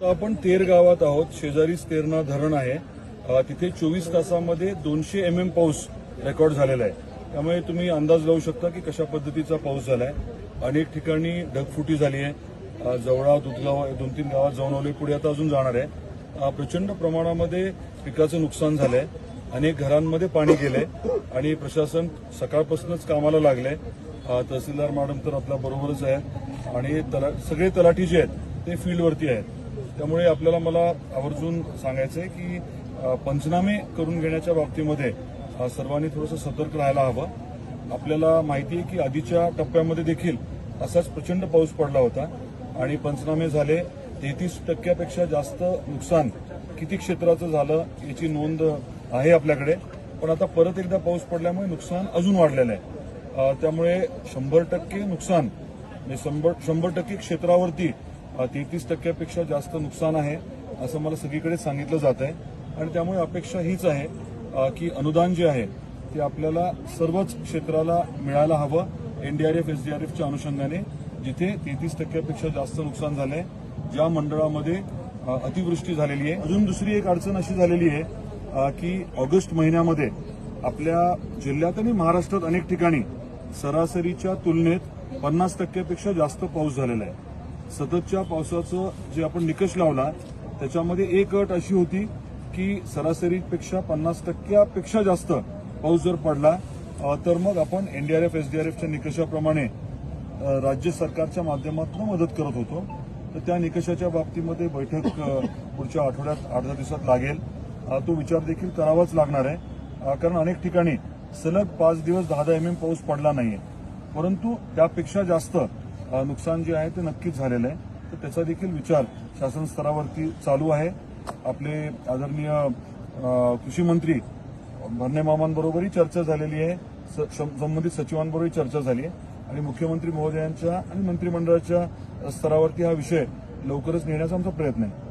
आपण तेर गावात आहोत. शेजारीच तेरणा धरण आहे. तिथे चोवीस तासामध्ये दोनशे एम एम पाऊस रेकॉर्ड झालेला आहे. त्यामुळे तुम्ही अंदाज लावू शकता की कशा पद्धतीचा पाऊस झाला आहे अनेक ठिकाणी ढगफुटी झाली आहे. जवळा दुधगाव दोन तीन गावात जाऊन आले पुढे आता अजून जाणार आहे. प्रचंड प्रमाणामध्ये पिकाचं नुकसान झालंय. अनेक घरांमध्ये पाणी गेलंय. आणि प्रशासन सकाळपासूनच कामाला लागलंय. तहसीलदार मॅडम तर आपल्या बरोबरच आहे आणि तला- सगळे तलाठी जे आहेत. ते फील्डवरती आहेत. त्यामुळे आपल्याला मला आवर्जून सांगायचं आहे की पंचनामे करून घेण्याच्या बाबतीमध्ये सर्वांनी थोडंसं सतर्क राहायला हवं. आपल्याला माहिती आहे की आधीच्या टप्प्यामध्ये देखील असाच प्रचंड पाऊस पडला होता आणि पंचनामे झाले. तेहतीस टक्क्यापेक्षा जास्त नुकसान किती क्षेत्राचं झालं याची नोंद आहे आपल्याकडे. पण आता परत एकदा पाऊस पडल्यामुळे नुकसान अजून वाढलेलं आहे. त्यामुळे शंभर टक्के नुकसान म्हणजे शंभर शंभर टक्के क्षेत्रावरती तेहतीस टक्क्यापेक्षा जास्त नुकसान आहे असं मला सगळीकडे सांगितलं जात आहे. आणि त्यामुळे अपेक्षा हीच आहे की अनुदान जे आहे ते आपल्याला सर्वच क्षेत्राला मिळायला हवं एनडीआरएफ एसडीआरएफच्या अनुषंगाने जिथे तेहतीस टक्क्यापेक्षा जास्त नुकसान झालंय ज्या मंडळामध्ये अतिवृष्टी झालेली आहे. अजून दुसरी एक अडचण अशी झालेली आहे की ऑगस्ट महिन्यामध्ये आपल्या जिल्ह्यात आणि महाराष्ट्रात अनेक ठिकाणी सरासरीच्या तुलनेत पन्नास टक्क्यापेक्षा जास्त पाऊस झालेला आहे. सततच्या पावसाचं जे आपण निकष लावला त्याच्यामध्ये एक अट अशी होती की सरासरीपेक्षा पन्नास टक्क्यापेक्षा जास्त पाऊस जर पडला तर मग आपण एनडीआरएफ एसडीआरएफच्या निकषाप्रमाणे राज्य सरकारच्या माध्यमातून मदत करत होतो. तर त्या निकषाच्या बाबतीमध्ये बैठक पुढच्या आठवड्यात आठ दहा दिवसात लागेल. तो विचार देखील करावाच लागणार आहे. कारण अनेक ठिकाणी सलग पाच दिवस दहा दहा एम एम पाऊस पडला नाहीये. परंतु त्यापेक्षा जास्त नुकसान जे आहे ते नक्कीच झालेलं आहे. तर त्याचा देखील विचार शासन स्तरावरती चालू आहे. आपले आदरणीय कृषी मंत्री भरणे मामांबरोबरही चर्चा झालेली आहे. स- संबंधित सचिवांबरोबरही चर्चा झाली आहे. आणि मुख्यमंत्री महोदयांच्या आणि मंत्रिमंडळाच्या स्तरावरती हा विषय लवकरच नेण्याचा आमचा प्रयत्न आहे.